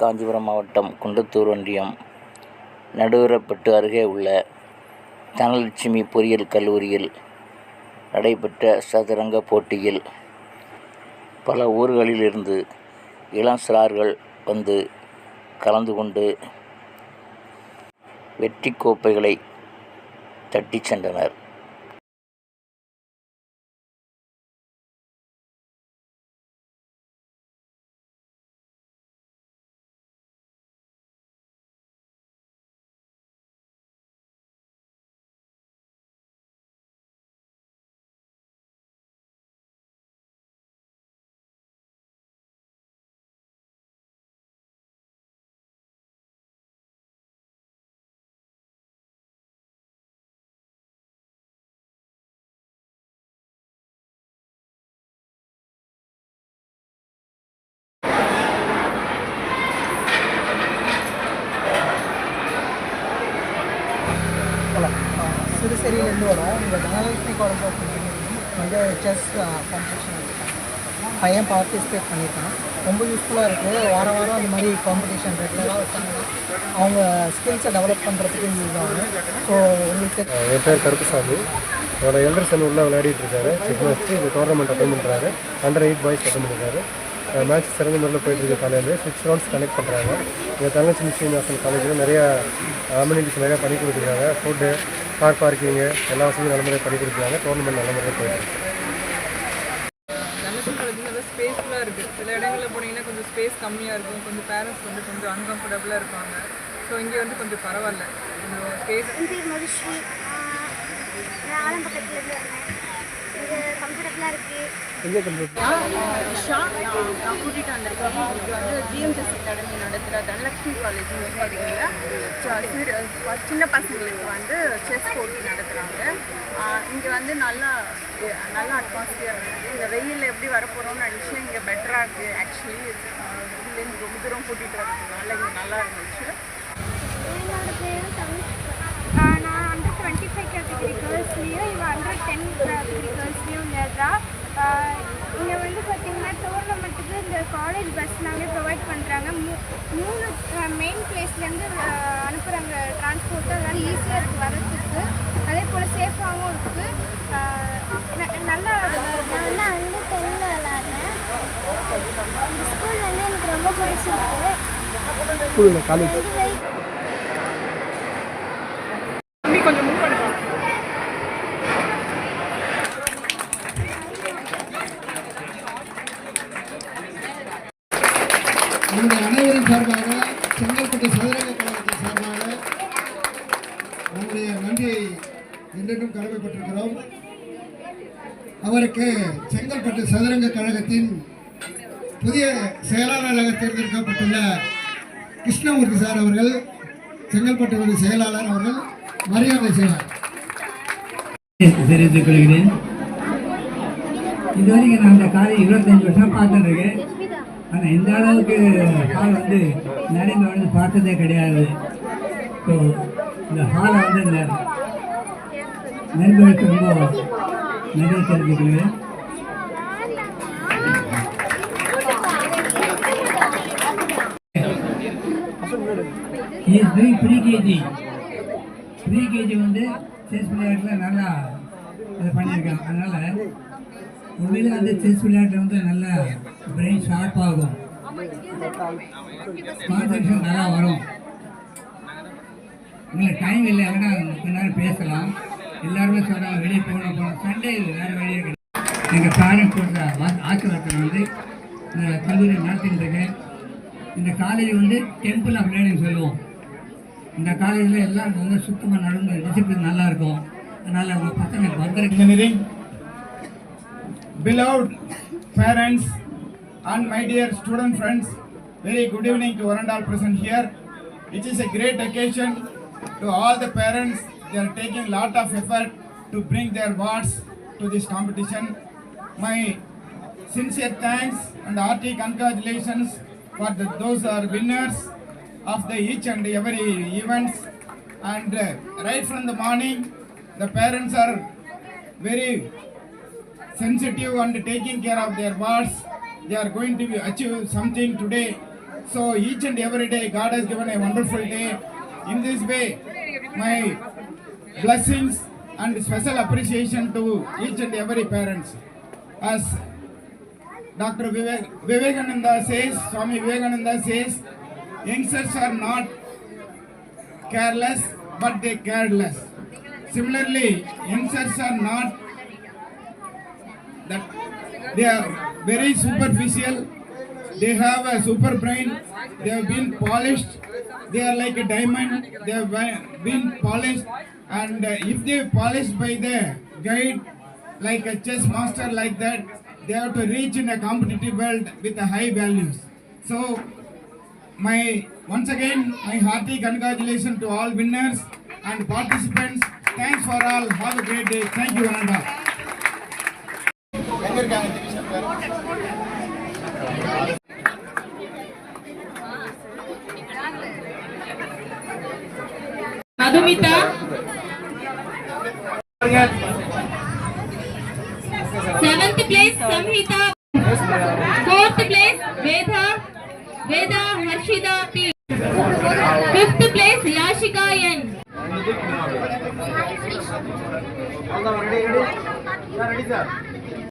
காஞ்சிபுரம் மாவட்டம் குண்டத்தூர் ஒன்றியம் நடுவரப்பட்டு அருகே உள்ள தனலட்சுமி பொறியியல் கல்லூரியில் நடைபெற்ற சதுரங்க போட்டியில் பல ஊர்களிலிருந்து இளம் சிறார்கள் வந்து கலந்து கொண்டு வெற்றி கோப்பைகளை தட்டிச் சென்றனர். சிறுசேரியிலேருந்து வரோம் இந்த வந்து uh, செஸ் காம்படிஷன் பையன் பார்ட்டிசிபேட் பண்ணியிருக்கான். ரொம்ப யூஸ்ஃபுல்லாக இருக்குது வாரம் வாரம் அந்த மாதிரி காம்படிஷன் ரெகுலராக வச்சாங்க. அவங்க ஸ்கில்ஸை டெவலப் பண்ணுறதுக்கு யூஸ் ஆகும் ஸோ உங்களுக்கு என் பேர் கருப்புசாமி. என்னோட எல்டர் சன் உள்ள விளையாடிட்டு இருக்காரு. செக் மாஸ்டர் இந்த டோர்னமெண்ட் அட்டன் பண்ணுறாரு அண்டர் எயிட் பாய்ஸ் அட்டன் பண்ணுறாரு மேட்ச் சிறந்த முறையில் போயிட்டு காலையில். சிக்ஸ் ரவுண்ட்ஸ் கனெக்ட் பண்ணுறாங்க இந்த தங்கச்சி ஸ்ரீனிவாசன் காலேஜில் நிறையா அம்யூனிட்டிஸ் நிறையா பண்ணி கொடுத்துருக்காங்க. ஃபுட்டு கார் பார்க்கிங்கு எல்லா வசதியும் நல்ல முறையாக பண்ணி கொடுக்குறாங்க. டோர்னமெண்ட் நல்ல காலேஜ் நல்லா ஸ்பேஸ்ஃபுல்லாக இருக்குது சில இடங்களில் போனீங்கன்னா கொஞ்சம் ஸ்பேஸ் கம்மியாக இருக்கும். கொஞ்சம் பேரண்ட்ஸ் வந்து கொஞ்சம் அன்கம்ஃபர்டபுளாக இருப்பாங்க. ஸோ இங்கே வந்து கொஞ்சம் பரவாயில்ல. கொஞ்சம் ஸ்பேஸ் கம்ஃபர்டபுளாக இருக்குது எங்கே இஷா நான் கூட்டிகிட்டு வந்திருக்கேன். இது வந்து ஜிஎம்எஸ் அகாடமி நடத்துகிற தனலட்சுமி காலேஜ் பகுதியில் சின்ன பசங்களுக்கு வந்து செஸ் போட்டி நடத்துகிறாங்க இங்கே வந்து நல்லா நல்ல அட்மாஸ்பியர் இந்த வெயிலில் எப்படி வரப்போகிறோம்னு நினச்சி இங்கே பெட்டராக இருக்குது ஆக்சுவலி இதுலேருந்து ரொம்ப தூரம் கூட்டிகிட்டு வரதுனால இங்கே நல்லா இருந்துச்சு. நான் அண்டர் டுவெண்ட்டி ஃபைவ் கேட்டகரி கேர்ள்ஸ்லேயும் இவன் அண்டர் டென் கேட்டகரி விளையாடுறா இங்கே வந்து பார்த்திங்கன்னா டோர்னமெண்ட்டுக்கு இந்த காலேஜ் பஸ் நாங்களே ப்ரொவைட் பண்ணுறாங்க மூ மூணு மெயின் பிளேஸ்லேருந்து அனுப்புகிறாங்க டிரான்ஸ்போர்ட்டு அதனால் ஈஸியாக இருக்குது வரதுக்கு அதே போல் சேஃபாகவும் இருக்குது நல்லா நான் வந்து டென்னில் விளாட்றேன். ஸ்கூல் வந்து எனக்கு ரொம்ப பிடிச்சிருக்கு ஸ்கூலில் காலேஜ் தம்பி கொஞ்சம் மூவ் பண்ணுங்க நம்முடைய அனைவரின் சார்பாக செங்கல்பட்டு சதுரங்க கழகத்தின் சார்பாக நம்முடைய நன்றியை என்றென்றும் கடமைப்பட்டிருக்கிறோம். அவருக்கு செங்கல்பட்டு சதுரங்க கழகத்தின் புதிய செயலாளராக தேர்ந்தெடுக்கப்பட்டுள்ள கிருஷ்ணமூர்த்தி சார் அவர்கள் செங்கல்பட்டு செயலாளர் அவர்கள் மரியாதை செய்வார். தெரிவித்துக் கொள்கிறேன். இதுவரைக்கும் நான் அந்த காலை இருபத்தஞ்சு வருஷம் பார்த்துருக்கேன் ஆனால் இந்த அளவுக்கு ஹால் வந்து நடைமுறை வந்து பார்த்ததே கிடையாது. ஸோ இந்த ஹாலை வந்து இந்த நண்பர்களுக்கு ரொம்ப நன்றி தெரிஞ்சுக்கிறேன் is doing pre KG pre KG வந்து செஸ் விளையாட்டில் நல்லா அதை பண்ணியிருக்காங்க. அதனால் உண்மையிலே வந்து செஸ் விளையாட்டு வந்து நல்லா பிரெயின் ஷார்ப் ஆகும். கான்சன்ட்ரேஷன் நல்லா வரும். இல்லை டைம் இல்லை வேணா கொஞ்ச நேரம் பேசலாம். எல்லாருமே சொல்கிறாங்க வெளியே போகணும் போகணும். சண்டே வேறு வழியே கிடையாது. எங்கள் பேரண்ட்ஸ் சொல்கிற ஆசீர்வாதத்தில் வந்து இந்த கல்லூரி நடத்திட்டு இருக்கேன். இந்த காலேஜ் வந்து டெம்பிள் ஆஃப் லேர்னிங் சொல்லுவோம். இந்த காலேஜில் எல்லாம் வந்து சுத்தமாக நடந்து டிசிப்ளின் நல்லாயிருக்கும் அதனால் உங்கள் பசங்க வந்திருக்கு. Beloved parents and my dear student friends, very good evening to one and all present here. It is a great occasion to all the parents. They are taking a lot of effort to bring their wards to this competition. My sincere thanks and hearty congratulations for the, those are winners of the each and every events. And uh, right from the morning, the parents are very sensitive and taking care of their wards. They are going to achieve something today So each and every day, God has given a wonderful day. In this way, my blessings and special appreciation to each and every parents. As Dr. Vivek, Vivekananda says, Swami Vivekananda says, youngsters are not careless, but they careless. Similarly, youngsters are not that they are very superficial. They have a super brain. They have been polished. They are like a diamond. They have been polished, and uh, if they polished by the guide, like a chess master like that, they have to reach in a competitive world with high values. So my once again my hearty congratulations to all winners and participants. Thanks for all. Have a great day. Thank you, Ananda. దగ్గరికి ఆయన దినేశం గారు Madhumita seventh place Samhita fourth place Veda Veda Harshita P fifth place Yashika N ready sir